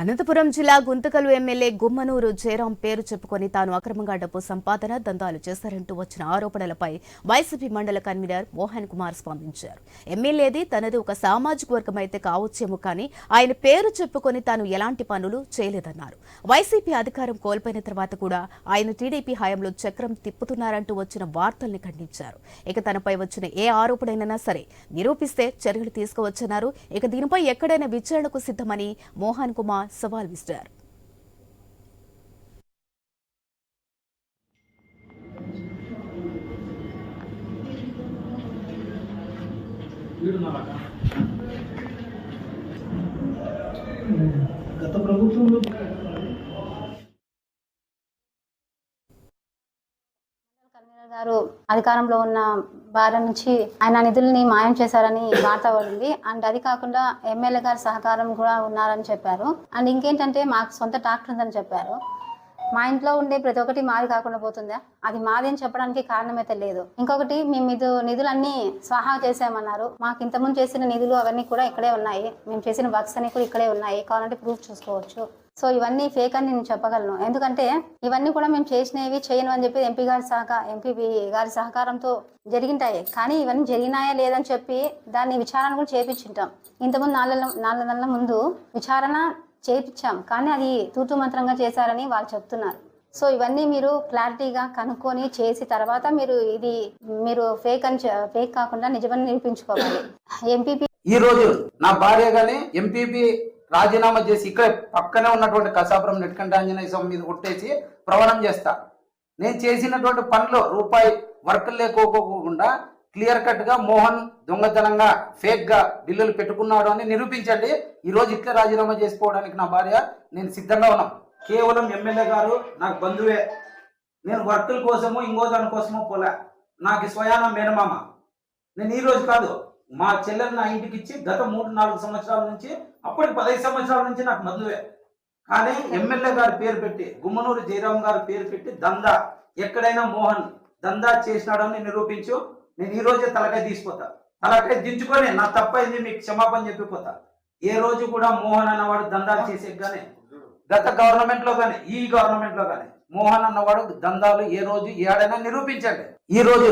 అనంతపురం జిల్లా గుంతకలు ఎమ్మెల్యే గుమ్మనూరు జయరాం పేరు చెప్పుకొని తాను అక్రమంగా డబ్బు సంపాదన దందాలు చేశారంటూ వచ్చిన ఆరోపణలపై వైసీపీ మండల కన్వీనర్ మోహన్ కుమార్ స్పందించారు. ఎమ్మెల్యేది తనది ఒక సామాజిక వర్గం అయితే కావచ్చేమో కానీ ఆయన పేరు చెప్పుకొని తాను ఎలాంటి పనులు చేయలేదన్నారు. వైసీపీ అధికారం కోల్పోయిన తర్వాత కూడా ఆయన టీడీపీ హయాంలో చక్రం తిప్పుతున్నారంటూ వచ్చిన వార్తల్ని ఖండించారు. ఇక తనపై వచ్చిన ఏ ఆరోపణైనా సరే నిరూపిస్తే చర్యలు తీసుకోవచ్చన్నారు. ఇక దీనిపై ఎక్కడైనా విచారణకు సిద్ధమని మోహన్ కుమార్ సవాల్ విసిరారు గత ప్రభుత్వంలో గారు అధికారంలో ఉన్న భార్య నుంచి ఆయన నిధుల్ని మాయం చేశారని వార్త పడింది. అండ్ అది కాకుండా ఎమ్మెల్యే గారి సహకారం కూడా ఉన్నారని చెప్పారు. అండ్ ఇంకేంటంటే మాకు సొంత ట్రాక్టర్ ఉందని చెప్పారు. మా ఇంట్లో ఉండే ప్రతి ఒక్కటి మాది కాకుండా పోతుందా? అది మాది అని చెప్పడానికి కారణమైతే లేదు. ఇంకొకటి మేము ఇది నిధులన్నీ స్వాహా చేసామన్నారు మాకు ఇంతకుముందు చేసిన నిధులు అవన్నీ కూడా ఇక్కడే ఉన్నాయి. మేము చేసిన వర్క్స్ అన్ని కూడా ఇక్కడే ఉన్నాయి. కావాలంటే ప్రూఫ్ చూసుకోవచ్చు. సో ఇవన్నీ ఫేక్ అని నేను చెప్పగలను. ఎందుకంటే ఇవన్నీ కూడా మేము చేసినవి చేయను అని చెప్పి ఎంపీ గారి సహకార ఎంపీ గారి సహకారంతో జరిగింటాయి. కానీ ఇవన్నీ జరిగినాయా లేదని చెప్పి దాన్ని విచారణ కూడా చేపించుంటాం. ఇంతకుముందు నాలుగు నాలుగు నెలల ముందు విచారణ చేయించాం కానీ అది తూతు మంత్రంగా చేశారని వాళ్ళు చెప్తున్నారు. సో ఇవన్నీ మీరు క్లారిటీగా కనుక్కొని చేసి తర్వాత మీరు ఇది మీరు ఫేక్ అని ఫేక్ కాకుండా నిజమని నిరూపించుకోవాలి. ఎంపీపీ ఈ రోజు నా భార్య గాని ఎంపీపీ రాజీనామా చేసి ఇక్కడ పక్కనే ఉన్నటువంటి కసాపురం నెట్కంట ఆంజనేయ స్వామి మీద కొట్టేసి ప్రవణం చేస్తా. నేను చేసినటువంటి పనులు రూపాయి వర్క్ లేకోకోకుండా క్లియర్ కట్గా మోహన్ దొంగతనంగా ఫేక్గా బిల్లులు పెట్టుకున్నాడు అని నిరూపించండి. ఈ రోజు ఇట్లా రాజీనామా చేసుకోవడానికి నా భార్య నేను సిద్ధంగా ఉన్నాం. కేవలం ఎమ్మెల్యే గారు నాకు బంధువే. నేను వర్కుల కోసము ఇంకో దాని కోసమో పోలే. నాకు స్వయాన మేనమామ. నేను ఈ రోజు కాదు మా చెల్లెలు నా ఇంటికి ఇచ్చి గత మూడు నాలుగు సంవత్సరాల నుంచి అప్పటి పదహైదు సంవత్సరాల నుంచి నాకు బంధువే. కానీ ఎమ్మెల్యే గారి పేరు పెట్టి గుమ్మనూరు జయరాం గారి పేరు పెట్టి దందా ఎక్కడైనా మోహన్ దందా చేసినాడని నిరూపించు. నేను ఈ రోజే తలకాయ తీసిపోతా. తలకాయ దించుకొని నా తప్పైంది మీకు క్షమాపణ చెప్పిపోతా. ఏ రోజు కూడా మోహన్ అన్నవాడు దందాలు చేసే కానీ గత గవర్నమెంట్లో కానీ ఈ గవర్నమెంట్లో కానీ మోహన్ అన్నవాడు దందాలు ఏ రోజు ఏడైనా నిరూపించండి. ఈ రోజు